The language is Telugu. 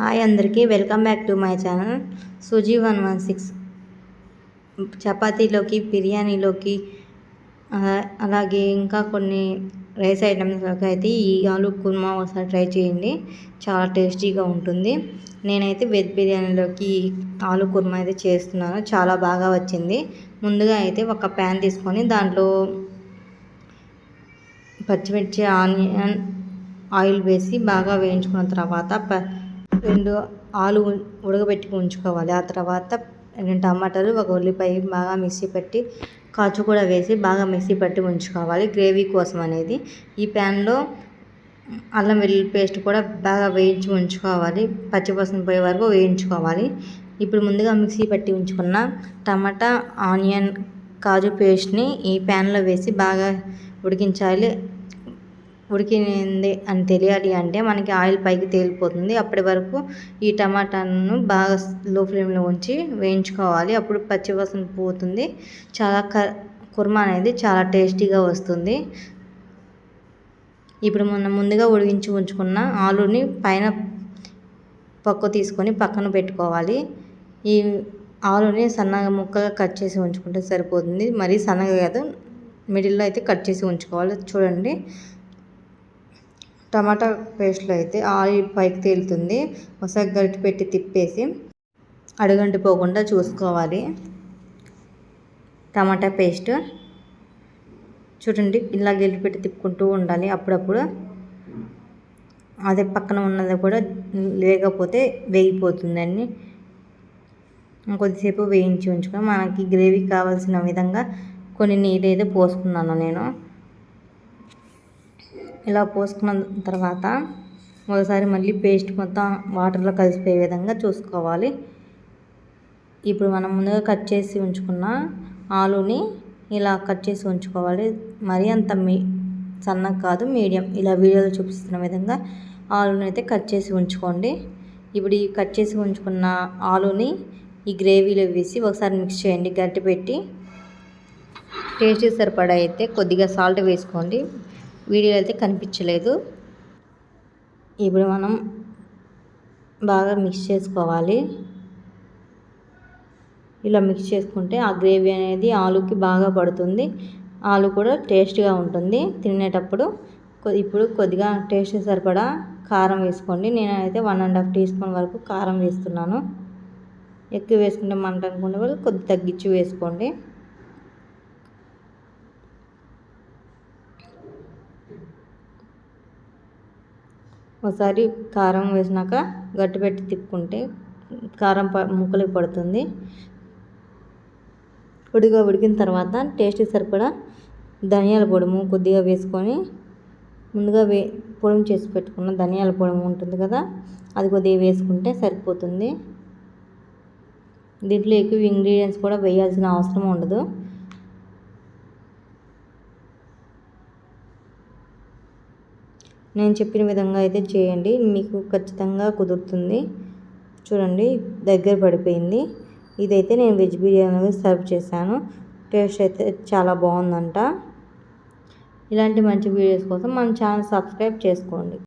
హాయ్ అందరికీ welcome back to my channel Suji one one six. చపాతీలోకి బిర్యానీలోకి అలాగే ఇంకా కొన్ని రైస్ ఐటమ్స్లోకి అయితే ఈ ఆలు కుర్మా ఒకసారి ట్రై చేయండి. చాలా టేస్టీగా ఉంటుంది. నేనైతే వెజ్ బిర్యానీలోకి ఆలు కుర్మా అయితే చేస్తున్నాను. చాలా బాగా వచ్చింది. ముందుగా అయితే ఒక ప్యాన్ తీసుకొని దాంట్లో పచ్చిమిర్చి ఆనియన్ ఆయిల్ వేసి బాగా వేయించుకున్న తర్వాత ప రెండు ఆలు ఉడకబెట్టి ఉంచుకోవాలి. ఆ తర్వాత రెండు టమాటాలు ఒక ఉల్లిపాయ బాగా మిక్సీ పెట్టి కాచు కూడా వేసి బాగా మిక్సీ పట్టి ఉంచుకోవాలి. గ్రేవీ కోసం అనేది. ఈ ప్యాన్లో అల్లం వెల్లుల్లి పేస్ట్ కూడా బాగా వేయించి ఉంచుకోవాలి. పచ్చివాసన పోయే వరకు వేయించుకోవాలి. ఇప్పుడు ముందుగా మిక్సీ పట్టి ఉంచుకున్న టమాటా ఆనియన్ కాజు పేస్ట్ని ఈ ప్యాన్లో వేసి బాగా ఉడికించాలి. ఉడికింది అని తెలియాలి అంటే మనకి ఆయిల్ పైకి తేలిపోతుంది. అప్పటి వరకు ఈ టమాటాను బాగా లో ఫ్లేమ్లో ఉంచి వేయించుకోవాలి. అప్పుడు పచ్చివాసన పోతుంది. చాలా క కుర్మా అనేది చాలా టేస్టీగా వస్తుంది. ఇప్పుడు మనం ముందుగా ఉడికించి ఉంచుకున్న ఆలుని పైన పక్క తీసుకొని పక్కన పెట్టుకోవాలి. ఈ ఆలుని సన్నగా ముక్కగా కట్ చేసి ఉంచుకుంటే సరిపోతుంది. మరీ సన్నగా కాదు మిడిల్లో అయితే కట్ చేసి ఉంచుకోవాలి. చూడండి. టమాటా పేస్ట్లో అయితే ఆయిల్ పైకి తేలుతుంది. ఒకసారి గరిటె పెట్టి తిప్పేసి అడుగంటి పోకుండా చూసుకోవాలి. టమాటా పేస్ట్ చూడండి ఇలా గెలిపి పెట్టి తిప్పుకుంటూ ఉండాలి. అప్పుడప్పుడు అదే పక్కన ఉన్నది కూడా లేకపోతే వేగిపోతుందండి. కొద్దిసేపు వేయించి ఉంచుకొని మనకి గ్రేవీ కావాల్సిన విధంగా కొన్ని నీళ్ళు అయితే పోసుకున్నాను నేను. ఇలా పోసుకున్న తర్వాత ఒకసారి మళ్ళీ పేస్ట్ మొత్తం వాటర్లో కలిసిపోయే విధంగా చూసుకోవాలి. ఇప్పుడు మనం ముందుగా కట్ చేసి ఉంచుకున్న ఆలుని ఇలా కట్ చేసి ఉంచుకోవాలి. మరీ అంత మీ సన్నగా కాదు మీడియం. ఇలా వీడియోలో చూపిస్తున్న విధంగా ఆలుని అయితే కట్ చేసి ఉంచుకోండి. ఇప్పుడు ఈ కట్ చేసి ఉంచుకున్న ఆలుని ఈ గ్రేవీలో వేసి ఒకసారి మిక్స్ చేయండి గట్టి పెట్టి. టేస్ట్ సరిపడా అయితే కొద్దిగా సాల్ట్ వేసుకోండి. వీడియో అయితే కనిపించలేదు. ఇప్పుడు మనం బాగా మిక్స్ చేసుకోవాలి. ఇలా మిక్స్ చేసుకుంటే ఆ గ్రేవీ అనేది ఆలుకి బాగా పడుతుంది. ఆలు కూడా టేస్ట్గా ఉంటుంది. తినేటప్పుడు ఇప్పుడు కొద్దిగా టేస్ట్ సరిపడా కారం వేసుకోండి. నేనైతే one and half teaspoon వరకు కారం వేస్తున్నాను. ఎక్కువ వేసుకుంటే మంట అనుకునే వాళ్ళు కొద్ది తగ్గించి వేసుకోండి. ఒకసారి కారం వేసినాక గట్టి పెట్టి తిప్పుకుంటే కారం ప ముక్కలకి పడుతుంది. ఉడిగా ఉడికిన తర్వాత టేస్ట్ సరిపడా ధనియాల పొడుము కొద్దిగా వేసుకొని ముందుగా వే పొడుము చేసి పెట్టుకున్న ధనియాల పొడుము ఉంటుంది కదా అది కొద్దిగా వేసుకుంటే సరిపోతుంది. దీంట్లో ఎక్కువ ఇంగ్రీడియంట్స్ కూడా వేయాల్సిన అవసరం ఉండదు. నేను చెప్పిన విధంగా అయితే చేయండి. మీకు ఖచ్చితంగా కుదురుతుంది. చూడండి దగ్గర పడిపోయింది. ఇదైతే నేను వెజ్ బిర్యానీ సర్వ్ చేశాను. టేస్ట్ అయితే చాలా బాగుందంట. ఇలాంటి మంచి వీడియోస్ కోసం మన ఛానల్ సబ్స్క్రైబ్ చేసుకోండి.